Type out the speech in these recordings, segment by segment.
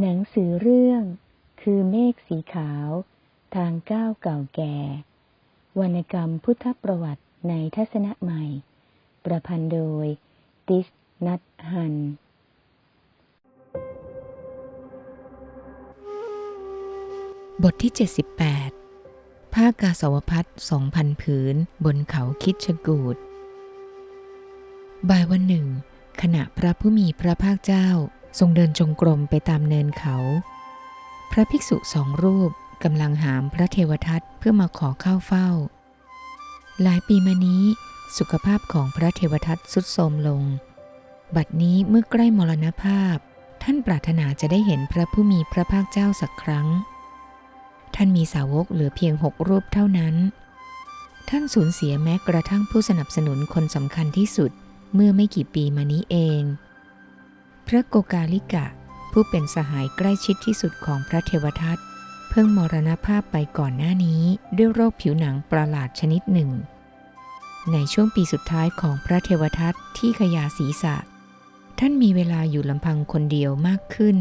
หนังสือเรื่อง คือเมฆสีขาว ทางก้าวเก่าแก่ วรรณกรรมพุทธประวัติในทัศนะใหม่ ประพันธ์โดย ติสนัทฮันบทที่ 78 ผ้ากาสาวพัดสองพันผืนบนเขาคิดชกูด บ่ายวันหนึ่ง ขณะพระผู้มีพระภาคเจ้า ทรงเดินจงกรมไปตามเนินเขา พระภิกษุสองรูปกำลังหามพระเทวทัตเพื่อมาขอเข้าเฝ้า หลายปีมานี้สุขภาพของพระเทวทัตทรุดโทรมลง บัดนี้เมื่อใกล้มรณภาพ ท่านปรารถนาจะได้เห็นพระผู้มีพระภาคเจ้าสักครั้ง ท่านมีสาวกเหลือเพียงหกรูปเท่านั้น ท่านสูญเสียแม้กระทั่งผู้สนับสนุนคนสำคัญที่สุดเมื่อไม่กี่ปีมานี้เอง พระโกกาลิกะ ผู้เป็นสหายใกล้ชิดที่สุดของพระเทวทัตเพิ่งมรณภาพไปก่อนหน้านี้ด้วยโรคผิวหนังประหลาดชนิดหนึ่ง ในช่วงปีสุดท้ายของพระเทวทัตที่ขยาศีษะ ท่านมีเวลาอยู่ลำพังคนเดียวมากขึ้น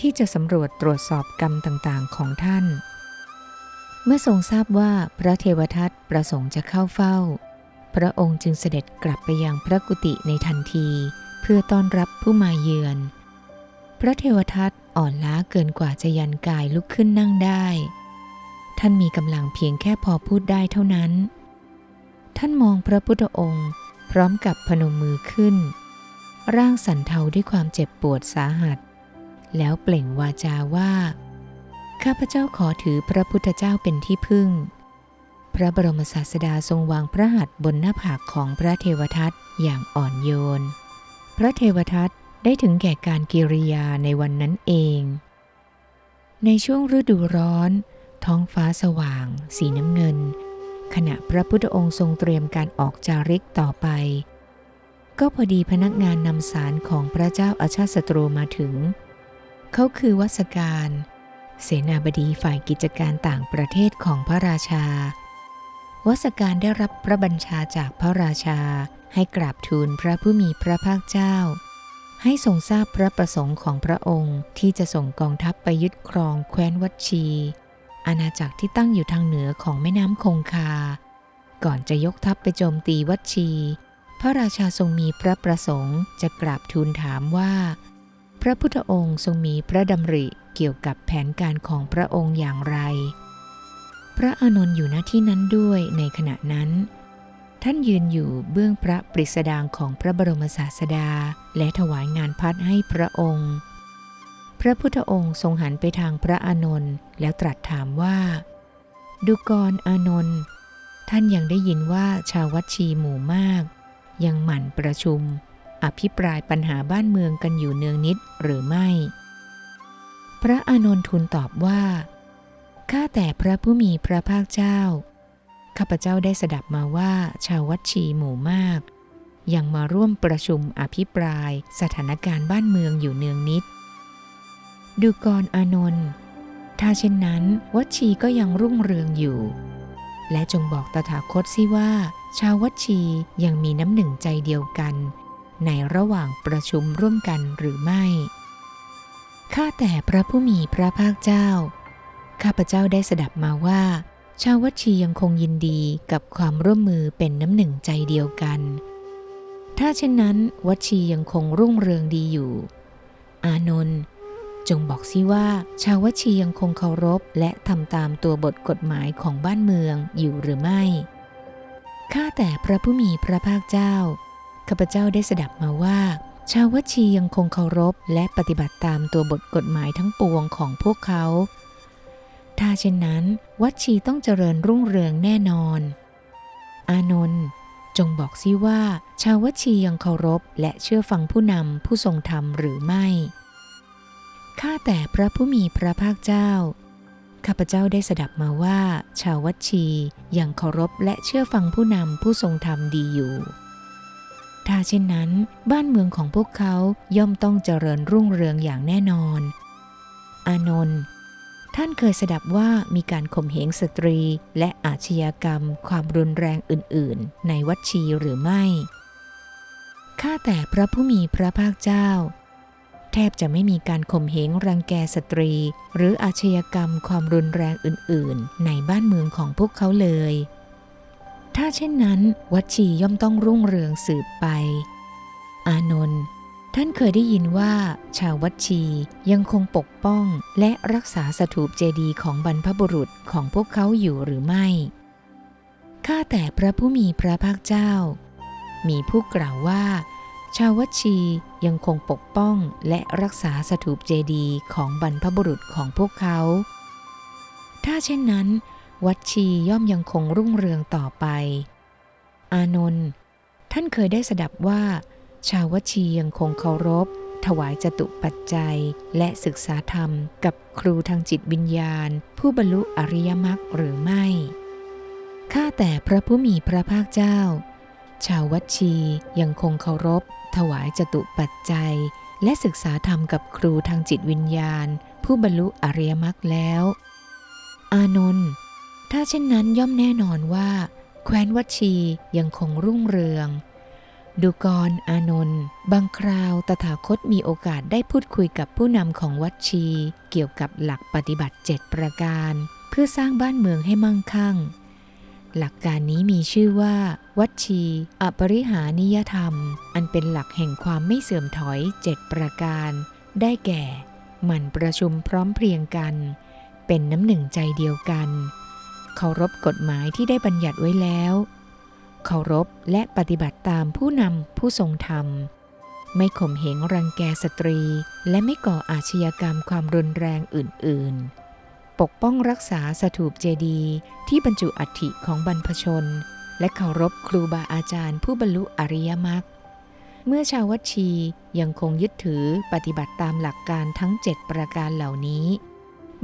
ที่จะสำรวจตรวจสอบกรรมต่างๆ ของท่าน เมื่อทรงทราบว่าพระเทวทัตประสงค์จะเข้าเฝ้า พระองค์จึงเสด็จกลับไปยังพระกุฏิในทันที เพื่อต้อนรับผู้มาเยือน พระเทวทัตอ่อนล้าเกินกว่าจะยันกายลุกขึ้นนั่งได้ ท่านมีกำลังเพียงแค่พอพูดได้เท่านั้น ท่านมองพระพุทธองค์พร้อมกับพนมมือขึ้น ร่างสั่นเทาด้วยความเจ็บปวดสาหัส แล้วเปล่งวาจาว่า ข้าพเจ้าขอถือพระพุทธเจ้าเป็นที่พึ่ง พระบรมศาสดาทรงวางพระหัตถ์บนหน้าผากของพระเทวทัตอย่างอ่อนโยน พระเทวทัตได้ถึงแก่การกิริยาในวันนั้นเอง ในช่วงฤดูร้อน ท้องฟ้าสว่าง สีน้ำเงิน ขณะพระพุทธองค์ทรงเตรียมการออกจาริกต่อไป ก็พอดีพนักงานนำสารของพระเจ้าอาชาติศัตรูมาถึง เขาคือวัสการ เสนาบดีฝ่ายกิจการต่างประเทศของพระราชา วสการได้รับพระบัญชาจากพระราชา ให้กราบทูลพระผู้มีพระภาคเจ้า ให้ทรงทราบพระประสงค์ของพระองค์ที่จะส่งกองทัพไปยึดครองแคว้นวัชี อาณาจักรที่ตั้งอยู่ทางเหนือของแม่น้ำคงคา ก่อนจะยกทัพไปโจมตีวัชี พระราชาทรงมีพระประสงค์จะกราบทูลถามว่า พระพุทธองค์ทรงมีพระดำริเกี่ยวกับแผนการของพระองค์อย่างไร ระอานนท์อยู่ณที่นั้นด้วยในขณะนั้น ท่านยืนอยู่เบื้องพระปริสดางของพระบรมศาสดา และถวายงานพัดให้พระองค์ พระพุทธองค์ทรงหันไปทางพระอานนท์แล้วตรัสถามว่า ดูกรอานนท์ท่านยังได้ยินว่าชาววัดชีหมู่มาก ยังหมั่นประชุม อภิปรายปัญหาบ้านเมืองกันอยู่เนืองนิดหรือไม่ พระอานนท์ทูลตอบว่า ข้าแต่พระผู้มีพระภาคเจ้า ข้าพเจ้าได้สดับมาว่าชาววัดชีหมู่มาก ยังมาร่วมประชุมอภิปรายสถานการณ์บ้านเมืองอยู่เนืองนิด ดูกรอานนท์ถ้าเช่นนั้น วัดชีก็ยังรุ่งเรืองอยู่ และจงบอกตถาคตสิว่า ชาววัดชียังมีน้ำหนึ่งใจเดียวกัน ในระหว่างประชุมร่วมกันหรือไม่ข้าแต่พระผู้มีพระภาคเจ้า ข้าพเจ้าได้สดับมาว่า ชาววัชียังคงยินดีกับความร่วมมือเป็นน้ำหนึ่งใจเดียวกัน ถ้าเช่นนั้น วัชียังคงรุ่งเรืองดีอยู่ อานนท์จงบอกสิว่า ชาววัชียังคงเคารพและทำตามตัวบทกฎหมายของบ้านเมืองอยู่หรือไม่ ข้าแต่พระผู้มีพระภาคเจ้า ข้าพเจ้าได้สดับมาว่า ชาววัชียังคงเคารพและปฏิบัติตามตัวบทกฎหมายทั้งปวงของพวกเขา ถ้าเช่นนั้น วัดชีต้องเจริญรุ่งเรืองแน่นอน อานนท์จงบอกสิว่า ชาววัดชียังเคารพและเชื่อฟังผู้นำผู้ทรงธรรมหรือไม่ ข้าแต่พระผู้มีพระภาคเจ้า ข้าพเจ้าได้สดับมาว่า ชาววัดชียังเคารพและเชื่อฟังผู้นำผู้ทรงธรรมดีอยู่ ถ้าเช่นนั้น บ้านเมืองของพวกเขาย่อมต้องเจริญรุ่งเรืองอย่างแน่นอน อานนท์ ท่านเคยสดับว่ามีการข่มเหงสตรี และอาชญากรรม ความรุนแรงอื่น ๆ ในวัดชีหรือไม่ ข้าแต่พระผู้มีพระภาคเจ้า แทบจะไม่มีการข่มเหงรังแกสตรี หรืออาชญากรรมความรุนแรงอื่น ๆ ในบ้านเมืองของพวกเขาเลย ถ้าเช่นนั้น วัดชีย่อมต้องรุ่งเรืองสืบไป อานนท์ ท่านเคยได้ยินว่า ชาววัดชียังคงปกป้องและรักษาสถูปเจดีย์ของบรรพบุรุษของพวกเขาอยู่หรือไม่ ข้าแต่พระผู้มีพระภาคเจ้า มีผู้กล่าวว่า ชาววัดชียังคงปกป้องและรักษาสถูปเจดีย์ของบรรพบุรุษของพวกเขา ถ้าเช่นนั้น วัดชีย่อมยังคงรุ่งเรืองต่อไป อานนท์ท่านเคยได้สดับว่า ชาววัชียังคงเคารพ ถวายจตุปัจจัย และศึกษาธรรมกับครูทางจิตวิญญาณ ผู้บรรลุอริยมรรคหรือไม่ ข้าแต่พระผู้มีพระภาคเจ้า ชาววัชียังคงเคารพ ถวายจตุปัจจัย และศึกษาธรรมกับครูทางจิตวิญญาณ ผู้บรรลุอริยมรรคแล้ว อานนท์ถ้าเช่นนั้นย่อมแน่นอนว่า แคว้นวัชียังคงรุ่งเรือง ดูกรอานนท์บางคราวตถาคตมีโอกาสได้พูดคุยกับผู้นำของวัดชี เกี่ยวกับหลักปฏิบัติ 7 ประการ เพื่อสร้างบ้านเมืองให้มั่งคั่ง หลักการนี้มีชื่อว่า วัดชีอปริหานิยธรรม อันเป็นหลักแห่งความไม่เสื่อมถอย 7 ประการ ได้แก่ หมั่นประชุมพร้อมเพรียงกัน เป็นน้ำหนึ่งใจเดียวกัน เคารพกฎหมายที่ได้บัญญัติไว้แล้ว เคารพและปฏิบัติตามผู้นำผู้ทรงธรรม ไม่ข่มเหงรังแกสตรี และไม่ก่ออาชญากรรมความรุนแรงอื่น ๆ ปกป้องรักษาสถูปเจดีย์ที่บรรจุอัฐิของบรรพชน และเคารพครูบาอาจารย์ผู้บรรลุอริยมรรคเมื่อชาววัชียังคงยึดถือปฏิบัติตามหลักการทั้ง 7 ประการเหล่านี้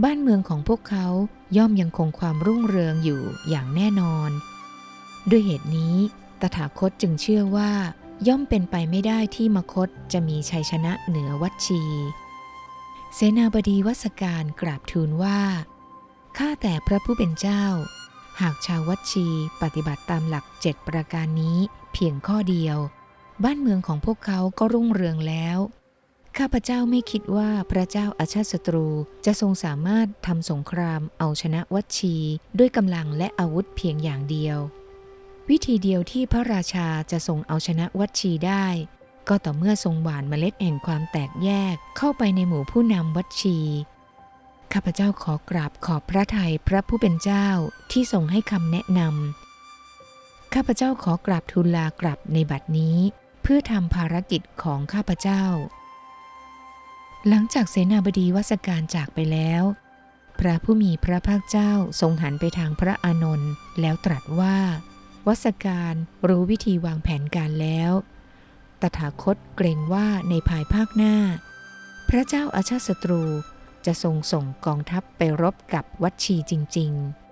บ้านเมืองของพวกเขาย่อมยังคงความรุ่งเรืองอยู่อย่างแน่นอน ด้วยเหตุนี้ ตถาคตจึงเชื่อว่า ย่อมเป็นไปไม่ได้ที่มคตจะมีชัยชนะเหนือวัดชี เสนาบดีวัสการกราบทูลว่า ข้าแต่พระผู้เป็นเจ้า หากชาววัดชีปฏิบัติตามหลักเจ็ดประการนี้เพียงข้อเดียว บ้านเมืองของพวกเขาก็รุ่งเรืองแล้ว ข้าพเจ้าไม่คิดว่าพระเจ้าอาชาติศัตรูจะทรงสามารถทำสงครามเอาชนะวัดชีด้วยกำลังและอาวุธเพียงอย่างเดียว วิธีเดียวที่พระราชาจะทรงเอาชนะวัดชีได้ ก็ต่อเมื่อทรงหว่านเมล็ดแห่งความแตกแยกเข้าไปในหมู่ผู้นำวัดชี ข้าพเจ้าขอกราบขอบพระทัยพระผู้เป็นเจ้าที่ทรงให้คำแนะนำข้าพเจ้าขอกราบทูลลากลับในบัดนี้ เพื่อทำภารกิจของข้าพเจ้า หลังจากเสนาบดีวัสการจากไปแล้ว พระผู้มีพระภาคเจ้าทรงหันไปทางพระอานนท์แล้วตรัสว่า วัสการรู้วิธีวางแผนการแล้ว ตถาคตเกรงว่าในภายภาคหน้า พระเจ้าอาชาติศัตรูจะทรงส่งกองทัพไปรบกับวัดชีจริง ๆ